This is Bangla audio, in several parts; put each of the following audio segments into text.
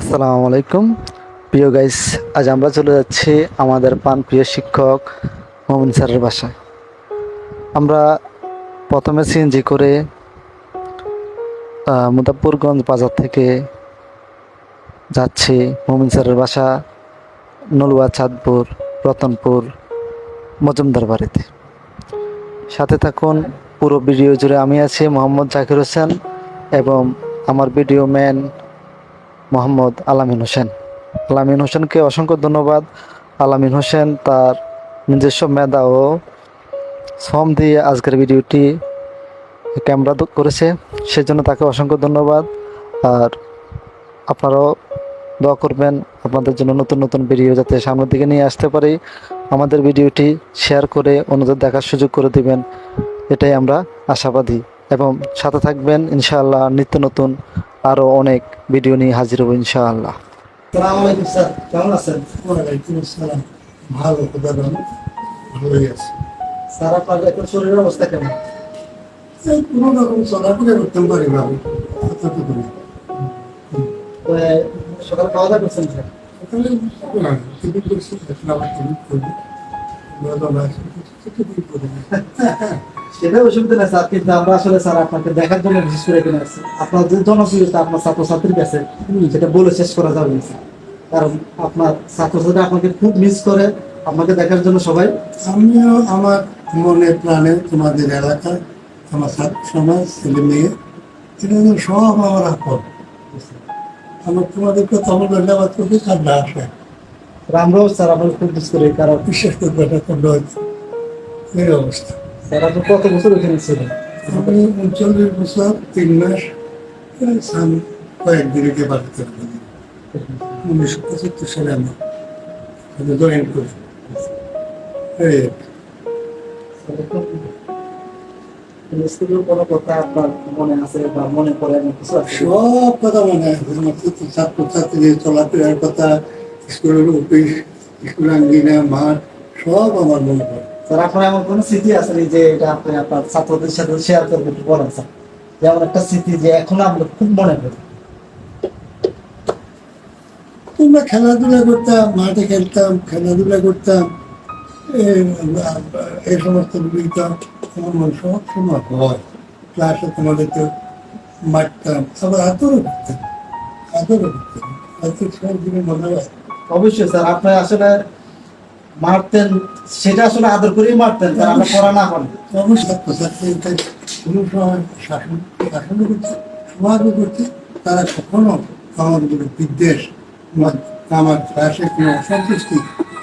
আসসালামু আলাইকুম। প্রিয় গাইস আজ আমরা চলে যাচ্ছি আমাদের পান প্রিয় শিক্ষক মোমিন স্যারের বাসায়। আমরা প্রথমে সিএনজি করে আহ, বাজার থেকে যাচ্ছি মোমিন স্যারের বাসা নলুয়া চাঁদপুর রতনপুর মজুমদার বাড়িতে। সাথে থাকুন পুরো ভিডিও জুড়ে আমি আছি মোহাম্মদ জাকির হোসেন। এবং আমার ভিডিও ম্যান মোহাম্মদ আলামিন হোসেন। আলামিন হোসেনকে অসংখ্য ধন্যবাদ। আলামিন হোসেন তার নিজস্ব মেধা ও শ্রম দিয়ে আজকের ভিডিওটি ক্যামেরা করেছে। সেজন্য তাকে অসংখ্য ধন্যবাদ। আর আপনারাও দোয়া করবেন, আপনাদের জন্য নতুন নতুন ভিডিও যাতে সামনের দিকে নিয়ে আসতে পারি। আমাদের ভিডিওটি শেয়ার করে অন্যদের দেখার সুযোগ করে দিবেন। এটাই আমরা আশাবাদী। এবং সাথে থাকবেন ইনশাআল্লাহ নিত্য নতুন আরও অনেক ভিডিও নিয়ে হাজির হব ইনশাআল্লাহ। সালাম আলাইকুম স্যার কেমন আছেন? ওয়ালাইকুম আসসালাম ভালো ভালোই আছে। স্যার আপনার এখন শরীরের অবস্থা কেমন? কোনো রকম চলাফেরা করতে পারি না। তো, সকালে খাওয়া দাওয়া করছেন স্যার? সেটা অসুবিধা নেই স্যার কিন্তু আমরা আসলে স্যার আপনাকে দেখার জন্য বিশেষ করে এখানে আসছি। আপনার যে জনপ্রিয়তা আপনার ছাত্রছাত্রীর কাছে সেটা বলে শেষ করা যাবে না কারণ আপনার ছাত্রছাত্রী আপনাকে খুব মিস করে আপনাকে দেখার জন্য সবাই। আমিও আমার মনে প্রাণে তোমাদের এলাকা আমার ছাত্র সমাজ ছেলে মেয়ে এটা সব আমার আপন। আমার তোমাদেরকে তখন ধন্যবাদ করবি কান্না আসে। আমরাও স্যার করি কারণ বিশেষ করে বেটা তোমরা এই অবস্থা। স্যার আপনি কত বছর ওখানে ছিলেন? আমি উনচল্লিশ বছর তিন মাস কয়েকদিনকে বাড়িতে থাকি। উনিশশো পঁচাত্তর সালে আমি জয়েন করি। এই কোনো কথা আপনার মনে আছে বা মনে পড়ে সব কথা মনে আছে। চলাফেরার কথা স্কুলের অফিস, স্কুল আঙ্গিনা, মাঠ, সব আমার মনে পড়ে। স্যার এমন কোনো স্মৃতি আছে যে এটা আপনি আপনার, ছাত্রদের সাথে শেয়ার একটু বলেন, স্যার। যেমন একটা স্মৃতি যে এখন আমরা খুব মনে খেলাধুলা করতাম, মাঠে খেলতাম, খেলাধুলা করতাম এই- সমস্ত বুঝতাম আমার সব সময় হয়। ক্লাসে তোমাদেরকে মারতাম, আবার আদরও করতাম করতাম। সব দিনে অবশ্যই স্যার আপনি আসলে মারতেন সেটা আসলে আদর করেই মারতেন স্যার আমরা পড়া না করেন অবশ্যই কোনো সময় শাসন সমাজও তারা কখনো বিদ্বেষ আমার কোনো অসন্তুষ্টি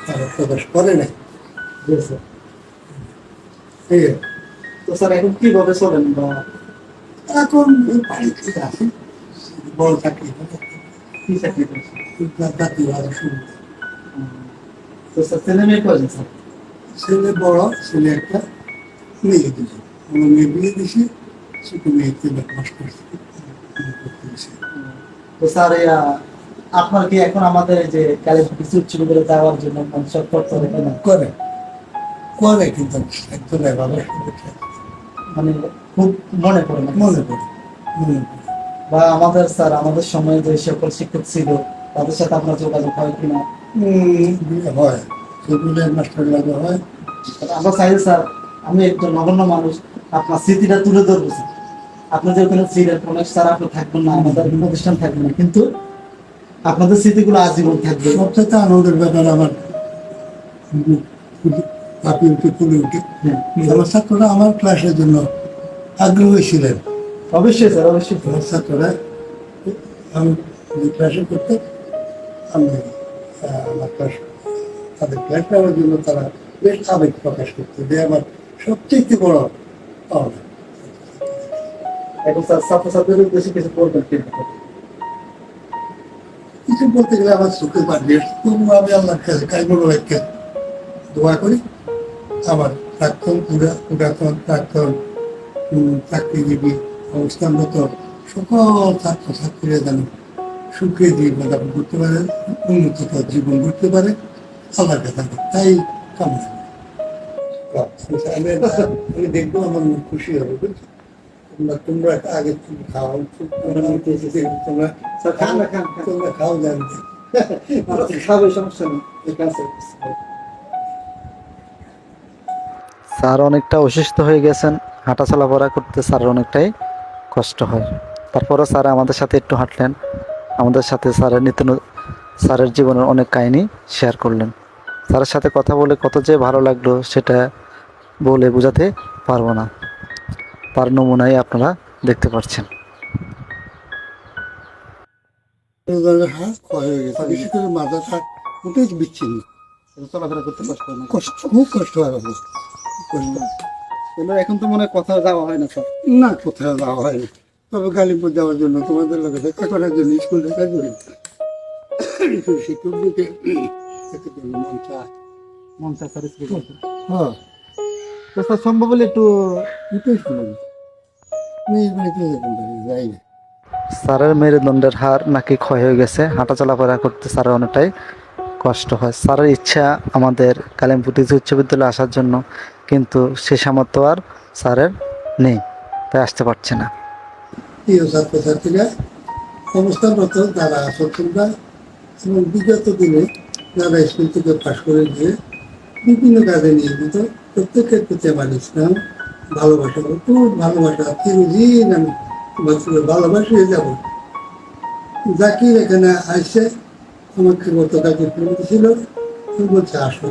তারা প্রকাশ করে নাই। তো স্যার এখন কীভাবে চলেন বা? এখন বাড়িতে আছি বড় চাকরি। কি চাকরি করছেন? শুরু তো ছেলে মেয়ে কয়জন স্যার? ছেলে বড় ছেলে একটা মেয়ে দিয়েছে আমার মেয়ে বিয়ে দিয়েছে ছোট মেয়েকে মাস করছে তো স্যার আপনার কি এখন আমাদের যে কালীপুর কিছু উচ্চ বিদ্যালয়ে যাওয়ার জন্য মঞ্চক করতে হবে কিনা? করে। করে কিন্তু বাবার সাথে মানে খুব মনে পড়ে মনে পড়ে মনে পড়ে। বা আমাদের স্যার আমাদের সময়ে যে সকল শিক্ষক ছিল তাদের সাথে আপনার যোগাযোগ হয় কিনা? হয়। সেগুলো মাস্টার লাগা হয়। আমরা চাই স্যার আমি একজন নগণ্য মানুষ আপনার স্মৃতিটা তুলে ধরবো স্যার। আপনি যে ওখানে ছিলেন অনেক স্যার আপনি থাকবেন না আমাদের প্রতিষ্ঠান থাকবে না কিন্তু আপনাদের স্মৃতিগুলো আজীবন থাকবে। সবচেয়ে আনন্দের ব্যাপার আমার পাপি উঠে হ্যাঁ। আমার ছাত্ররা আমার ক্লাসের জন্য আগ্রহী ছিলেন। অবশ্যই স্যার অবশ্যই। আমার ছাত্ররা আমি ক্লাসে করতে আমি আমার ক্লাস তাদের ক্লাস নেওয়ার জন্য তারা বেশ আবেগ প্রকাশ করতে যে আমার সবচেয়ে বড় পাওনা। এখন স্যার ছাত্রছাত্রীদের উদ্দেশ্যে কিছু বলবেন কিছু বলতে গেলে আমার চোখে পাঠিয়ে তবু আমি আল্লাহর কাছে ভাইকে দোয়া করি। আমার প্রাক্তন পুরাতন প্রাক্তন চাকরিজীবী অবস্থানগত সকল ছাত্র ছাত্রীরা যেন সুখে জীবন করতে পারে উন্নততর জীবন করতে পারে। আল্লাহর আমি তাই কামনা আমি দেখব আমার মন খুশি হবে বুঝছ? তোমরা তোমরা আগে তুমি খাও? তোমরা খাও জানতে খাবে সমস্যা নেই। ঠিক স্যার অনেকটা অসুস্থ হয়ে গেছেন। হাঁটা চলাফেরা করতে স্যার অনেকটাই কষ্ট হয়। তারপরও স্যার আমাদের সাথে একটু হাঁটলেন। আমাদের সাথে স্যারের নিত্য স্যারের জীবনের অনেক কাহিনী শেয়ার করলেন। স্যারের সাথে কথা বলে কত যে ভালো লাগল সেটা বলে বোঝাতে পারব না। তার নমুনাই আপনারা দেখতে পাচ্ছেন। হয়ে বিচ্ছিন্ন করতে কষ্ট হয় না হয় এখন তো মনে হয় কোথাও যাওয়া হয় না স্যার না, কোথাও যাওয়া হয়নি তবে গালিপুর যাওয়ার জন্য তোমাদের লোকে দেখা করার জন্য স্কুল দেখার জন্য শিক্ষকদেরকে। হ্যাঁ। তো স্যার সম্ভব হলে একটু যাই না। স্যারের মেরুদণ্ডের হার নাকি ক্ষয় হয়ে গেছে হাঁটা চলাফেরা করতে স্যারের অনেকটাই কষ্ট হয়। স্যারের ইচ্ছা আমাদের কালিমপুর টিচি উচ্চ বিদ্যালয়ে আসার জন্য কিন্তু সে সামর্থ্য আর স্যারের নেই তাই আসতে পারছে না। প্রিয় ছাত্রছাত্রীরা, অবস্থানরত যারা আছো তোমরা, এবং বিগত দিনে যারা স্কুল থেকে পাশ করে গিয়ে বিভিন্ন কাজে নিয়োজিত, প্রত্যেকের প্রতি আমার ইসলাম ভালোবাসা খুব ভালোবাসা, চিরদিন আমি তোমার ভালোবাসিয়ে যাব। জাকির এখানে আসছে, আমাকে গতকালকে ফোন ছিল বলছে, আসো।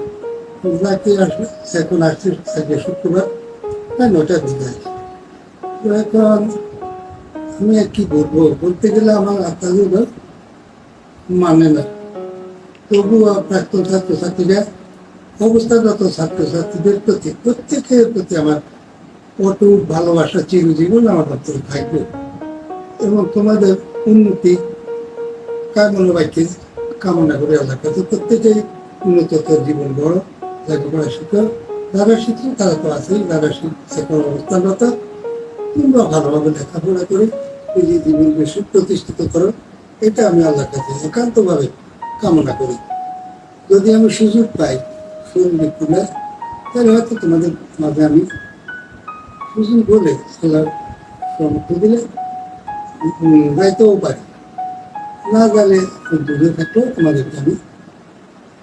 জাকির আসবে এখন আসছে আজকে শুক্রবার তাই নটা দিকে আসছে। এখন আমি আর কি বলব? বলতে গেলে আমার আপনাদের মানে না। তবুও প্রাক্তন ছাত্রছাত্রীরা অবস্থাগত ছাত্রছাত্রীদের প্রতি, প্রত্যেকের প্রতি আমার অটুট ভালোবাসা চিরজীবন আমার অন্তরে থাকবে। এবং তোমাদের উন্নতি কামনা বাক্যে কামনা করে আল্লাহ কাছে প্রত্যেকেই উন্নততর জীবন বড় লেখাপড়া শিখো, যারা শিখছো তারা তো আছেই, যারা শিখ- এখন অবস্থানরত তোমরা ভালোভাবে লেখাপড়া করে জীবনকে সুপ্রতিষ্ঠিত করো এটা আমি আল্লাহর কাছে একান্তভাবে কামনা করি। যদি আমি সুযোগ পাই শরীরে তাহলে হয়তো তোমাদের মাঝে আমি সুযোগ বলে আল্লাহ সমর্থ দিলে যাইতেও পারি। না গেলে দূরে থাকলেও তোমাদেরকে আমি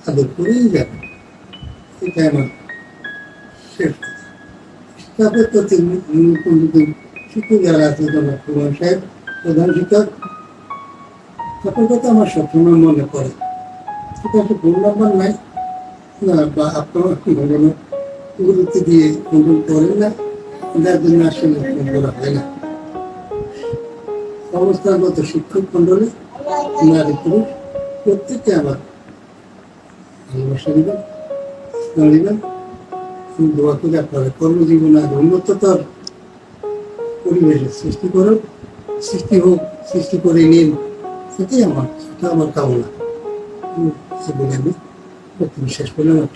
আদর করেই যাব। এটা আমার শেষ কথা। শিক্ষকের প্রতি শিক্ষক যারা আছে, জনাব সাহেব, প্রধান শিক্ষক, সকল কথা আমার সবসময় মনে পড়ে। ফোন নাম্বার নাই। বা আপনার গুরুত্ব দিয়ে ফোন করেন না। যার জন্য আসলে ফোন করা হয় না। শিক্ষক মন্ডলী নারী পুরুষ, প্রত্যেকে আমার ভালোবাসা দিবেন স্নেহ দিবেন দোয়া করে আপনার কর্মজীবনে আরও উন্নততর পরিবেশের সৃষ্টি করুন সৃষ্টি হোক, সৃষ্টি করে নিন। সেটাই আমার সেটা আমার কামনা। বলে আমি বক্তব্য শেষ করলাম।